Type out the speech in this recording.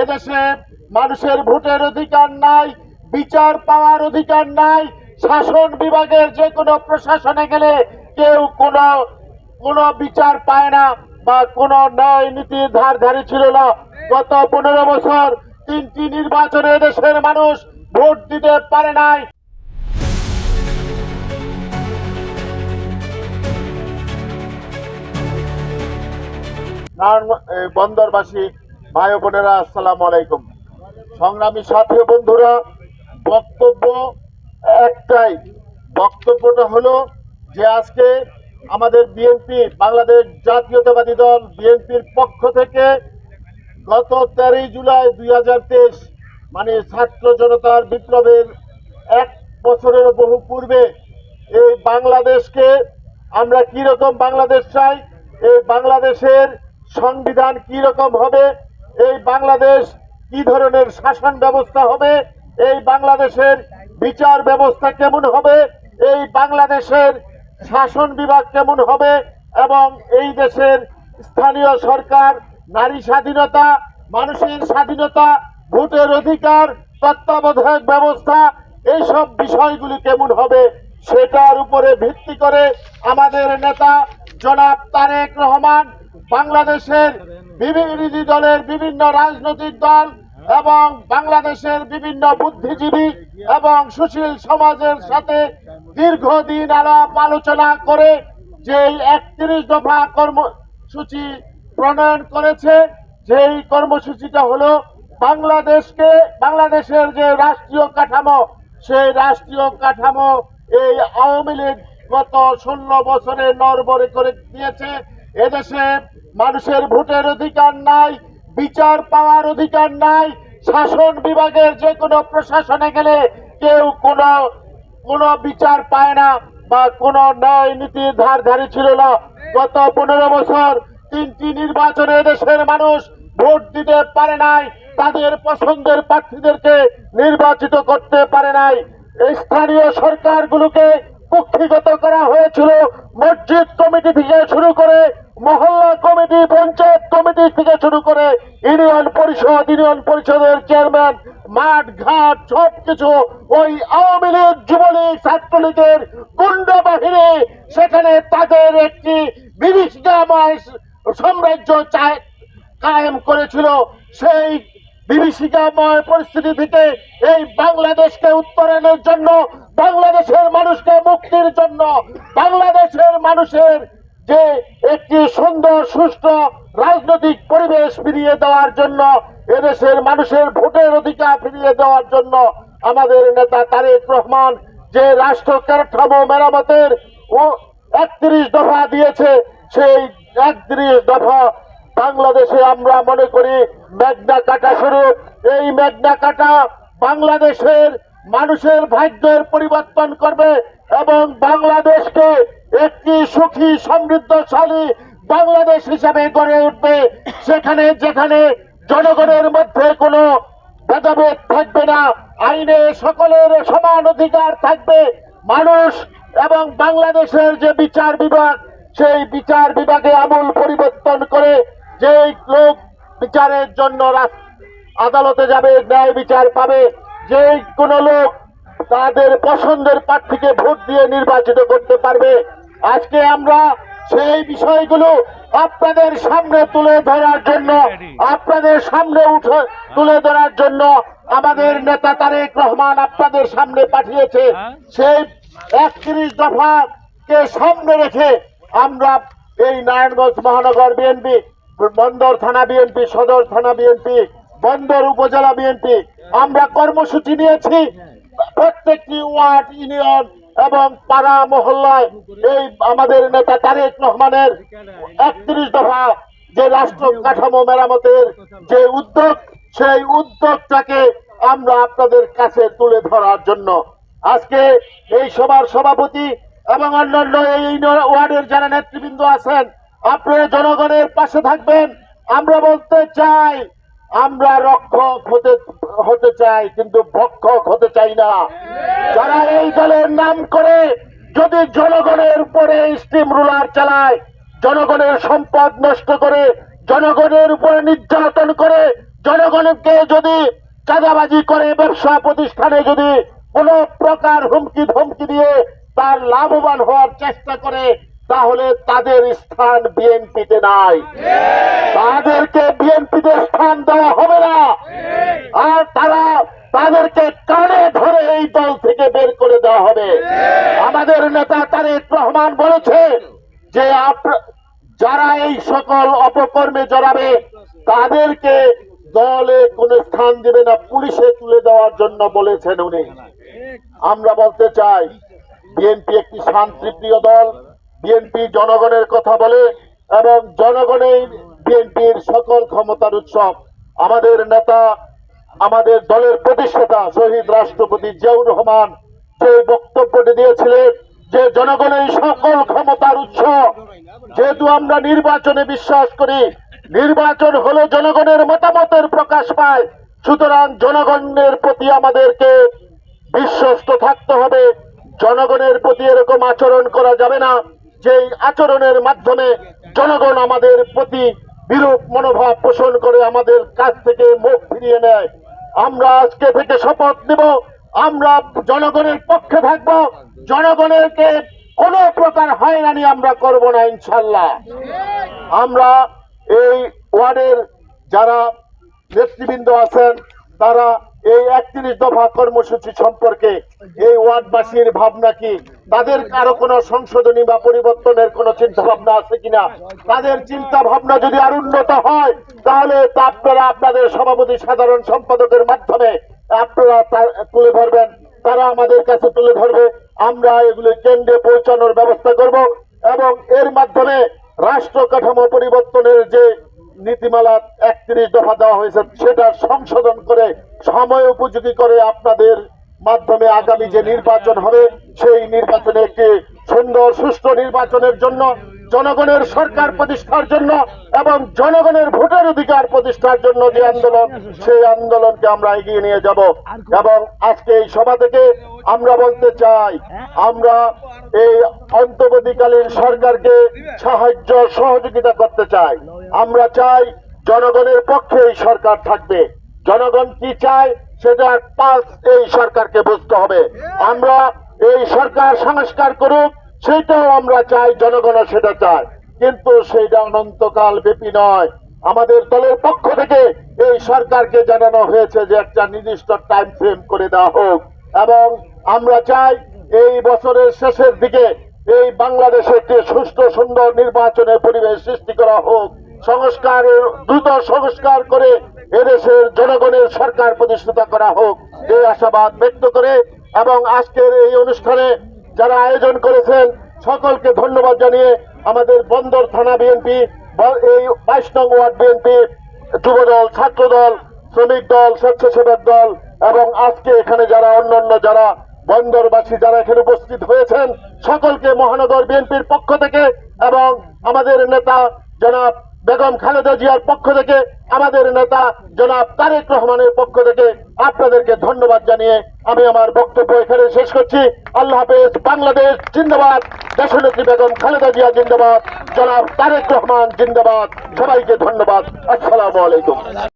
এদেশে মানুষের ভোটের অধিকার নাই, বিচার পাওয়ার অধিকার নাই, শাসন বিভাগের যে কোনো প্রশাসনে গেলে কেউ কোনো কোনো বিচার পায় না বা কোনো ন্যায় নীতির ধার ধারি ছিল না। গত পনেরো বছর তিনটি নির্বাচনে দেশের মানুষ ভোট দিতে পারে নাই। বন্দরবাসী ভাই বোনেরা, আসসালামু আলাইকুম। সংগ্রামী সাথী বন্ধুরা, বক্তব্য একটাই। বক্তব্যটা হলো যে আজকে আমাদের বিএনপি বাংলাদেশ জাতীয়তাবাদী দল বিএনপির পক্ষ থেকে গত তেরোই জুলাই দুই হাজার তেইশ মানে ছাত্র জনতার বিপ্লবের এক বছরের বহু পূর্বে, এই বাংলাদেশকে আমরা কি রকম বাংলাদেশ চাই, এই বাংলাদেশের সংবিধান কি রকম হবে এই বাংলাদেশ কি ধরনের শাসন ব্যবস্থা হবে? এই বাংলাদেশের বিচার ব্যবস্থা কেমন হবে? এই বাংলাদেশের শাসন বিভাগ কেমন হবে? এবং এই দেশের স্থানীয় সরকার, নারী স্বাধীনতা, মানুষের স্বাধীনতা, ভোটের অধিকার, তত্ত্বাবধায়ক ব্যবস্থা, এইসব বিষয়গুলি কেমন হবে সেটার উপরে ভিত্তি করে আমাদের নেতা জনাব তারেক রহমান বাংলাদেশের বিভিন্ন দলের বিভিন্ন রাজনৈতিক দল এবং বাংলাদেশের বিভিন্ন বুদ্ধিজীবী এবং সুশীল সমাজের সাথে দীর্ঘদিন আলাপ আলোচনা করে যে একত্রিশ দফা কর্মসূচি প্রণয়ন করেছে, যেই কর্মসূচিটা হলো বাংলাদেশকে, বাংলাদেশের যে রাষ্ট্রীয় কাঠামো, সেই রাষ্ট্রীয় কাঠামো এই আওয়ামী লীগ গত ষোলো বছরে নরবরে করে দিয়েছে। এদেশে মানুষের ভোটের অধিকার নাই, বিচার পাওয়ার অধিকার নাই, শাসন বিভাগের যে কোনো প্রশাসনে গেলে কেউ কোনো কোনো বিচার পায় না বা কোনো ন্যায় নীতির ধার ধারি ছিল না। গত পনেরো বছর তিনটি নির্বাচনে দেশের মানুষ ভোট দিতে পারে নাই, তাদের পছন্দের প্রার্থীদেরকে নির্বাচিত করতে পারে নাই। স্থানীয় সরকারগুলোকে কুক্ষিগত করা হয়েছিল। মসজিদ কমিটি থেকে শুরু করে মহল্লা কমিটি, পঞ্চায়েত কমিটি থেকে শুরু করে ইউনিয়ন পরিষদ, ইউনিয়ন পরিষদের চেয়ারম্যান মাঠ ঘাট সব কিছু ওই আওয়ামী লীগ, যুবলীগ, ছাত্রলীগের গুন্ডা বাহিনী, সেখানে তাদের একটি বিভীষিকাময় সাম্রাজ্য চায় কায়েম করেছিল। সেই বিভীষিকাময় পরিস্থিতি থেকে এই বাংলাদেশকে উত্তরণের জন্য, বাংলাদেশের মানুষকে মুক্তির জন্য, বাংলাদেশের মানুষের যে একটি সুন্দর, সুষ্ঠু রাজনৈতিক পরিবেশ ফিরিয়ে দেওয়ার জন্য, এদেশের মানুষের ভোটের অধিকার ফিরিয়ে দেওয়ার জন্য আমাদের নেতা তারেক রহমান যে রাষ্ট্র কাঠামো মেরামতের ও একত্রিশ দফা দিয়েছে, সেই একত্রিশ দফা বাংলাদেশে আমরা মনে করি মেঘনা কাটা স্বরূপ এই মেঘনা কাটা বাংলাদেশের মানুষের ভাগ্যের পরিবর্তন করবে এবং বাংলাদেশকে একটি সুখী, সমৃদ্ধশালী বাংলাদেশ হিসাবে গড়ে উঠবে। সেখানে যেখানে জনগণের মধ্যে কোনো ভেদাভেদ থাকবে না, আইনে সকলের সমান অধিকার থাকবে। মানুষ এবং বাংলাদেশের যে বিচার বিভাগ, সেই বিচার বিভাগে আমূল পরিবর্তন করে যে লোক বিচারের জন্য আদালতে যাবে, ন্যায় বিচার পাবে যে কোনো লোক তাদের পছন্দের প্রার্থীকে ভোট দিয়ে নির্বাচিত করতে পারবে, আজকে আমরা সেই বিষয়গুলো আপনাদের সামনে তুলে ধরার জন্য, আপনাদের সামনে উঠে তুলে ধরার জন্য আমাদের নেতা তারেক রহমান আপনাদের সামনে পাঠিয়েছে। সেই একত্রিশ দফাকে সামনে রেখে আমরা এই নারায়ণগঞ্জ মহানগর বিএনপি বন্দর থানা বিএনপি সদর থানা বিএনপি বন্দর উপজেলা বিএনপি আমরা কর্মসূচি নিয়েছি। প্রত্যেকটি ওয়ার্ড ইউনিয়ন এবং পাড়া মহল্লায় এই আমাদের নেতা তারেক রহমানের একত্রিশ দফা যে রাষ্ট্র কাঠামো মেরামতের যে উদ্যোগ, সেই উদ্যোগটাকে আমরা আপনাদের কাছে তুলে ধরার জন্য আজকে এই সভার সভাপতি এবং অন্যান্য এই ওয়ার্ডের যারা নেতৃবৃন্দ আছেন আপনারা জনগণের পাশে থাকবেন। আমরা বলতে চাই, আমরা রক্ষক হতে হতে চাই, কিন্তু ভক্ষক হতে চাই না। যারা এই দলের নাম করে যদি জনগণের উপরে স্টিম রুলার চালায়, জনগণের সম্পদ নষ্ট করে, জনগণের উপরে নির্যাতন করে, জনগণকে যদি চাঁদাবাজি করে, ব্যবসা প্রতিষ্ঠানে যদি কোনো প্রকার হুমকি ধমকি দিয়ে তার লাভবান হওয়ার চেষ্টা করে তাহলে তাদের স্থান বিএনপিতে নাই। তাদেরকে বিএনপিতে স্থান দেওয়া হবে না। আর তারা তাদেরকে কানে ধরে এই দল থেকে বের করে দেওয়া হবে। আমাদের নেতা তারেক রহমান বলেছে যে যারা এই সকল অপকর্মে জড়াবে, তাদেরকে দলে কোনো স্থান দেবে না, পুলিশে তুলে দেওয়ার জন্য বলেছেন উনি। আমরা বলতে চাই, বিএনপি একটি শান্তিপ্রিয় দল বিএনপি জনগণের কথা বলে এবং জনগণের বিএনপির সকল ক্ষমতার উৎসব। আমাদের নেতা, আমাদের দলের প্রতিষ্ঠাতা শহীদ রাষ্ট্রপতি জিয়াউর রহমান যে বক্তব্যটি দিয়েছিলেন যে জনগণের সকল ক্ষমতার উৎস, যেহেতু আমরা নির্বাচনে বিশ্বাস করি, নির্বাচন হলো জনগণের মতামতের প্রকাশ পায়, সুতরাং জনগণের প্রতি আমাদেরকে বিশ্বস্ত থাকতে হবে। জনগণের প্রতি এরকম আচরণ করা যাবে না। যে আচরণের মাধ্যমে জনগণ আমাদের প্রতি বিরূপ মনোভাব পোষণ করে আমাদের কাছ থেকে মুখ ফিরিয়ে নেয়। আমরা আজকে থেকে শপথ নেব, আমরা জনগণের পক্ষে থাকব, জনগণেরকে কোনো প্রকার হয়রানি আমরা করব না ইনশাল্লাহ আমরা এই ওয়ার্ডের যারা নেতৃবৃন্দ আছেন, তারা এই একত্রিশ দফা কর্মসূচি সম্পর্কে এই ওয়ার্ডবাসীর ভাবনা কি? তাদের কারও কোনো সংশোধনী বা পরিবর্তনের কোনো চিন্তা ভাবনা আছে কিনা? তাদের চিন্তা ভাবনা যদি আর উন্নত হয়, তাহলে তা আপনারা আপনাদের সভাপতি সাধারণ সম্পাদকের মাধ্যমে আপনারা তুলে ধরবেন। তারা আমাদের কাছে তুলে ধরবে। আমরা এগুলো কেন্দ্রে পৌঁছানোর ব্যবস্থা করব এবং এর মাধ্যমে রাষ্ট্র কাঠামো পরিবর্তনের যে নীতিমালা একত্রিশ দফা দেওয়া হয়েছে, সেটা সংশোধন করে সময় উপযোগী করে আপনাদের মাধ্যমে আগামী যে নির্বাচন হবে, সেই নির্বাচনে একটি সুন্দর, সুষ্ঠু নির্বাচনের জন্য, জনগণের সরকার প্রতিষ্ঠার জন্য এবং জনগণের ভোটের অধিকার প্রতিষ্ঠার জন্য যে আন্দোলন, সেই আন্দোলনকে আমরা এগিয়ে নিয়ে যাব। এবং আজকে এই সভা থেকে আমরা বলতে চাই, আমরা এই অন্তর্বর্তীকালীন সরকারকে সাহায্য, সহযোগিতা করতে চাই। আমরা চাই জনগণের পক্ষে এই সরকার থাকবে। জনগণ কি চায়, সেটা পাস এই সরকারকে বুঝতে হবে। আমরা এই সরকার সংস্কার করুক, সেটাও আমরা চাই, জনগণও সেটা চায়। কিন্তু সেইটা অনন্তকাল ব্যাপী নয়, আমাদের দলের পক্ষ থেকে এই সরকারকে জানানো হয়েছে যে একটা নির্দিষ্ট টাইম ফ্রেম করে দেওয়া হোক। এবং আমরা চাই এই বছরের শেষের দিকে এই বাংলাদেশে একটি সুষ্ঠু, সুন্দর নির্বাচনের পরিবেশ সৃষ্টি করা হোক। সংস্কারের, দ্রুত সংস্কার করে এদেশের জনগণের সরকার প্রতিষ্ঠাতা করা হোক। এই আশাবাদ ব্যক্ত করে এবং আজকের এই অনুষ্ঠানে যারা আয়োজন করেছেন, সকলকে ধন্যবাদ জানিয়ে আমাদের বন্দর থানা বিএনপি এই বাইশ নং ওয়ার্ড বিএনপি যুবদল, ছাত্রদল, শ্রমিক দল, স্বেচ্ছাসেবক দল এবং আজকে এখানে যারা অন্যান্য যারা বন্দরবাসী যারা এখানে উপস্থিত হয়েছেন, সকলকে মহানগর বিএনপির পক্ষ থেকে এবং আমাদের নেতা জনাব বেগম খালেদা জিয়ার পক্ষ থেকে, আমাদের নেতা জনাব তারেক রহমানের পক্ষ থেকে আপনাদেরকে ধন্যবাদ জানিয়ে আমি আমার বক্তব্য এখানে শেষ করছি। আল্লাহ হাফেজ, বাংলাদেশ জিন্দাবাদ। দেশনেত্রী বেগম খালেদা জিয়া জিন্দাবাদ। জনাব তারেক রহমান জিন্দাবাদ। সবাইকে ধন্যবাদ। আসসালামু আলাইকুম।